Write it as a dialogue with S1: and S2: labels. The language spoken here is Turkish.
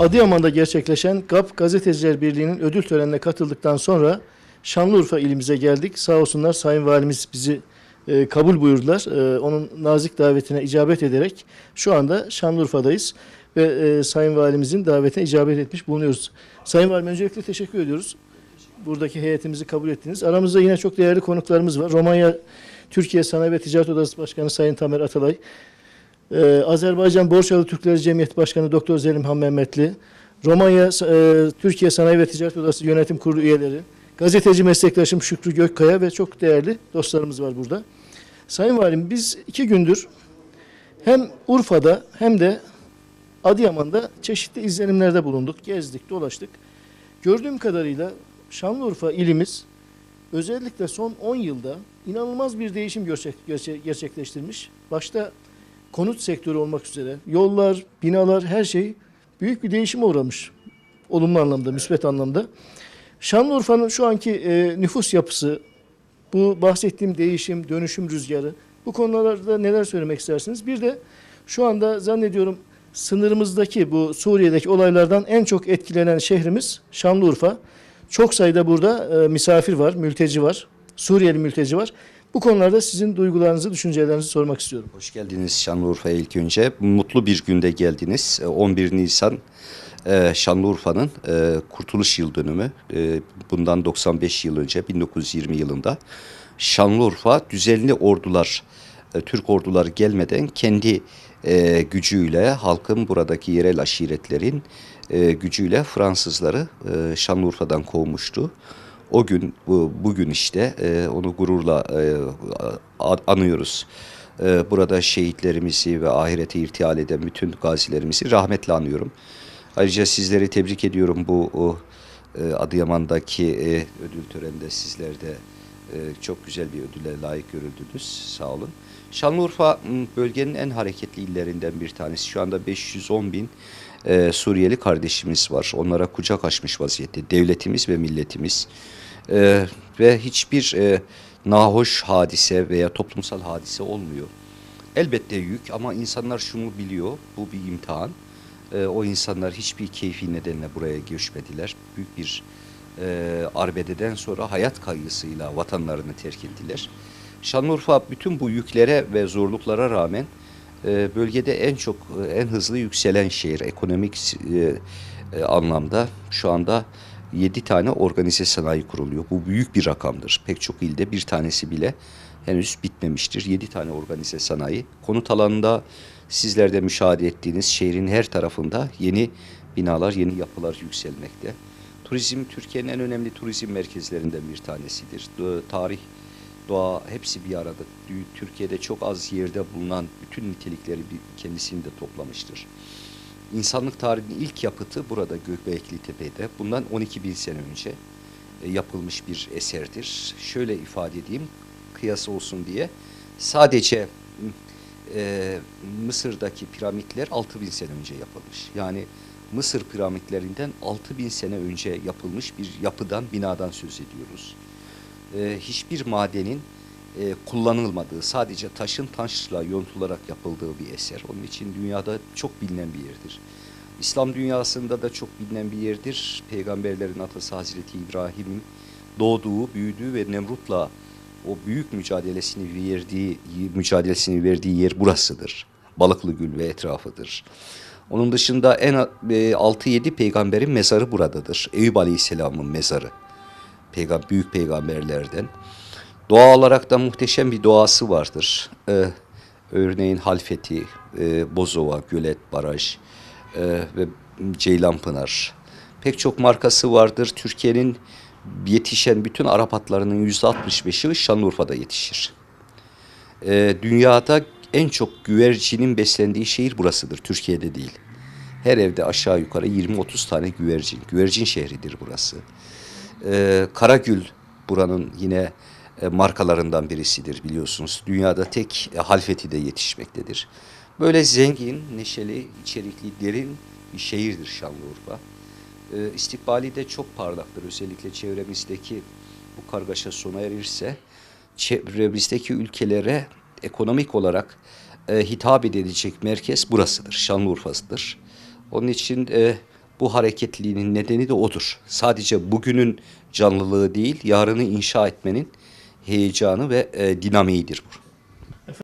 S1: Adıyaman'da gerçekleşen GAP Gazeteciler Birliği'nin ödül törenine katıldıktan sonra Şanlıurfa ilimize geldik. Sağ olsunlar Sayın Valimiz bizi e, kabul buyurdular. E, onun nazik davetine icabet ederek şu anda Şanlıurfa'dayız ve e, Sayın Valimizin davetine icabet etmiş bulunuyoruz. Sayın Valim öncelikle teşekkür ediyoruz. Buradaki heyetimizi kabul ettiniz. Aramızda yine çok değerli konuklarımız var. Romanya Türkiye Sanayi ve Ticaret Odası Başkanı Sayın Tamer Atalay, ee, Azerbaycan Borçalı Türkleri Cemiyeti Başkanı Doktor Zelim Han Mehmetli, Romanya e, Türkiye Sanayi ve Ticaret Odası Yönetim Kurulu üyeleri, gazeteci meslektaşım Şükrü Gökkaya ve çok değerli dostlarımız var burada. Sayın Valim biz iki gündür hem Urfa'da hem de Adıyaman'da çeşitli izlenimlerde bulunduk, gezdik, dolaştık. Gördüğüm kadarıyla Şanlıurfa ilimiz özellikle son 10 yılda inanılmaz bir değişim gerçek, gerçek- gerçekleştirmiş. Başta konut sektörü olmak üzere yollar, binalar her şey büyük bir değişime uğramış. Olumlu anlamda, müsbet anlamda. Şanlıurfa'nın şu anki e, nüfus yapısı, bu bahsettiğim değişim, dönüşüm rüzgarı bu konularda neler söylemek istersiniz? Bir de şu anda zannediyorum sınırımızdaki bu Suriye'deki olaylardan en çok etkilenen şehrimiz Şanlıurfa. Çok sayıda burada e, misafir var, mülteci var, Suriyeli mülteci var. Bu konularda sizin duygularınızı, düşüncelerinizi sormak istiyorum.
S2: Hoş geldiniz Şanlıurfa'ya ilk önce. Mutlu bir günde geldiniz. E, 11 Nisan e, Şanlıurfa'nın e, kurtuluş yıl dönümü. E, Bundan 95 yıl önce 1920 yılında Şanlıurfa düzenli ordular, Türk orduları gelmeden kendi gücüyle halkın buradaki yerel aşiretlerin gücüyle Fransızları Şanlıurfa'dan kovmuştu. O gün bu, bugün işte e, onu gururla e, anıyoruz. E, burada şehitlerimizi ve ahirete irtihal eden bütün gazilerimizi rahmetle anıyorum. Ayrıca sizleri tebrik ediyorum bu Adıyaman'daki ödül töreninde sizler de çok güzel bir ödüle layık görüldünüz. Sağ olun. Şanlıurfa bölgenin en hareketli illerinden bir tanesi. Şu anda 510 bin e, Suriyeli kardeşimiz var. Onlara kucak açmış vaziyette devletimiz ve milletimiz. E, ve hiçbir e, nahoş hadise veya toplumsal hadise olmuyor. Elbette yük ama insanlar şunu biliyor, bu bir imtihan. E, o insanlar hiçbir keyfi nedenle buraya göçmediler. Büyük bir e, arbededen sonra hayat kaygısıyla vatanlarını terk ettiler. Şanlıurfa bütün bu yüklere ve zorluklara rağmen e, bölgede en çok e, en hızlı yükselen şehir ekonomik e, e, anlamda şu anda 7 tane organize sanayi kuruluyor. Bu büyük bir rakamdır. Pek çok ilde bir tanesi bile henüz bitmemiştir. 7 tane organize sanayi. Konut alanında sizler de müşahede ettiğiniz şehrin her tarafında yeni binalar, yeni yapılar yükselmekte. Turizm Türkiye'nin en önemli turizm merkezlerinden bir tanesidir. Tarih, doğa hepsi bir arada. Türkiye'de çok az yerde bulunan bütün nitelikleri bir- kendisinde toplamıştır. İnsanlık tarihinin ilk yapıtı burada Gökbekli Tepe'de. Bundan 12 bin sene önce e, yapılmış bir eserdir. Şöyle ifade edeyim, kıyas olsun diye. Sadece e, Mısır'daki piramitler 6 bin sene önce yapılmış. Yani Mısır piramitlerinden 6 bin sene önce yapılmış bir yapıdan, binadan söz ediyoruz. E, hiçbir madenin e, kullanılmadığı, sadece taşın taşla yontularak yapıldığı bir eser. Onun için dünyada çok bilinen bir yerdir. İslam dünyasında da çok bilinen bir yerdir. Peygamberlerin atası Hazreti İbrahim'in doğduğu, büyüdüğü ve Nemrut'la o büyük mücadelesini verdiği mücadelesini verdiği yer burasıdır. Balıklı Gül ve etrafıdır. Onun dışında en a- e, 6-7 peygamberin mezarı buradadır. Eyüp Aleyhisselam'ın mezarı. Peygam büyük peygamberlerden. Doğa olarak da muhteşem bir doğası vardır. Ee, örneğin Halfeti, e, Bozova, Gölet, Baraj e, ve Ceylanpınar. Pek çok markası vardır. Türkiye'nin yetişen bütün Arap atlarının %65'i Şanlıurfa'da yetişir. Ee, dünyada en çok güvercinin beslendiği şehir burasıdır. Türkiye'de değil. Her evde aşağı yukarı 20-30 tane güvercin. Güvercin şehridir burası. Ee, Karagül buranın yine e, markalarından birisidir biliyorsunuz. Dünyada tek e, Halfeti'de yetişmektedir. Böyle zengin, neşeli, içerikli, derin bir şehirdir Şanlıurfa. Ee, istikbali de çok parlaktır. Özellikle çevremizdeki bu kargaşa sona erirse çevremizdeki ülkelere ekonomik olarak e, hitap edilecek merkez burasıdır. Şanlıurfa'dır. Onun için e, Bu hareketliliğinin nedeni de odur. Sadece bugünün canlılığı değil, yarını inşa etmenin heyecanı ve e, dinamiğidir bu.